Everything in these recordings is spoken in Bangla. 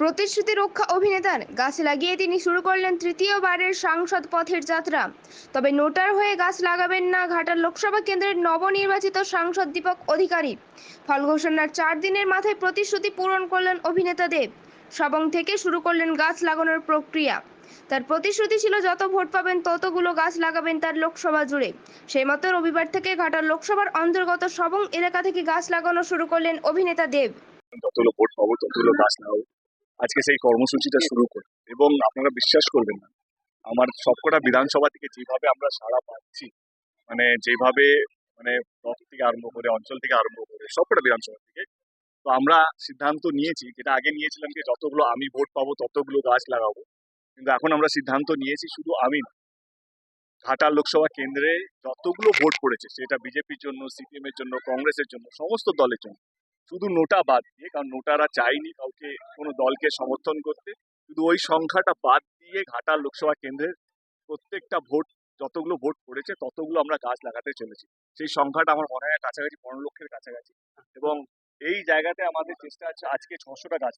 প্রতিশ্রুতি রক্ষা অভিনেতার গাছ লাগিয়ে তিনি শুরু করলেন তৃতীয়বারের সাংসদ পথের যাত্রা। তবে নোটার হয়ে গাছ লাগাবেন না ঘাটাল লোকসভা কেন্দ্রের নবনির্বাচিত সাংসদ দীপক অধিকারী। ফল ঘোষণার চার দিনের মাথায় প্রতিশ্রুতি পূরণ করলেন অভিনেতা দেব। সবং থেকে শুরু করলেন গাছ লাগানোর প্রক্রিয়া। তার প্রতিশ্রুতি ছিল যত ভোট পাবেন ততগুলো গাছ লাগাবেন তার লোকসভা জুড়ে। সেই মতো রবিবার থেকে ঘাটাল লোকসভার অন্তর্গত সবং এলাকা থেকে গাছ লাগানো শুরু করলেন অভিনেতা দেব। ভোট পাবো, ততগুলো গাছ লাগাবো। আজকে সেই কর্মসূচিটা শুরু করি। এবং আপনারা বিশ্বাস করবেন না আমার সবকটা বিধানসভা থেকে যেভাবে আমরা সাড়া পাচ্ছি মানে যেভাবে মানে ব্লক থেকে আরম্ভ করে অঞ্চল থেকে আরম্ভ করে সবকটা বিধানসভা থেকে তো আমরা সিদ্ধান্ত নিয়েছি যেটা আগে নিয়েছিলাম যে যতগুলো আমি ভোট পাবো ততগুলো গাছ লাগাবো। কিন্তু এখন আমরা সিদ্ধান্ত নিয়েছি শুধু আমি না ঘাটাল লোকসভা কেন্দ্রে যতগুলো ভোট পড়েছে সেটা বিজেপির জন্য সিপিএম এর জন্য কংগ্রেসের জন্য সমস্ত দলের জন্য শুধু নোটা বাদ দিয়ে, কারণ নোটারা চায়নি কাউকে, কোনো দলকে সমর্থন করতে, শুধু ওই সংখ্যাটা বাদ দিয়ে ঘাটাল লোকসভা কেন্দ্রের প্রত্যেকটা ভোট, যতগুলো ভোট পড়েছে, ততগুলো আমরা গাছ লাগাতে চলেছি। সেই সংখ্যাটা আমার মনে হয় কাছাকাছি, পনেরো লক্ষের কাছাকাছি। এবং এই জায়গাতে আমাদের চেষ্টা আছে, আজকে ছশোটা গাছ।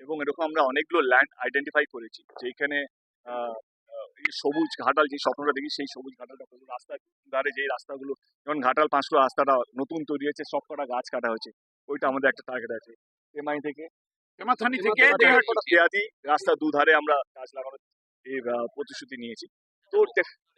এবং এরকম আমরা অনেকগুলো ল্যান্ড আইডেন্টিফাই করেছি যেখানে সবুজ ঘাটাল, যে স্বপ্নটা দেখি, সেই সবুজ ঘাটালটা রাস্তার ধারে যে রাস্তাগুলো, যেমন ঘাটাল পাঁচশো রাস্তাটা নতুন তৈরি হয়েছে সব কটা গাছ কাটা হয়েছে। ওইটা আমাদের একটা টার্গেট আছে। এমআই থেকে। এমাথানি থেকে রাস্তার দুধারে আমরা গাছ লাগানোর প্রতিশ্রুতি নিয়েছি। তো দেখ-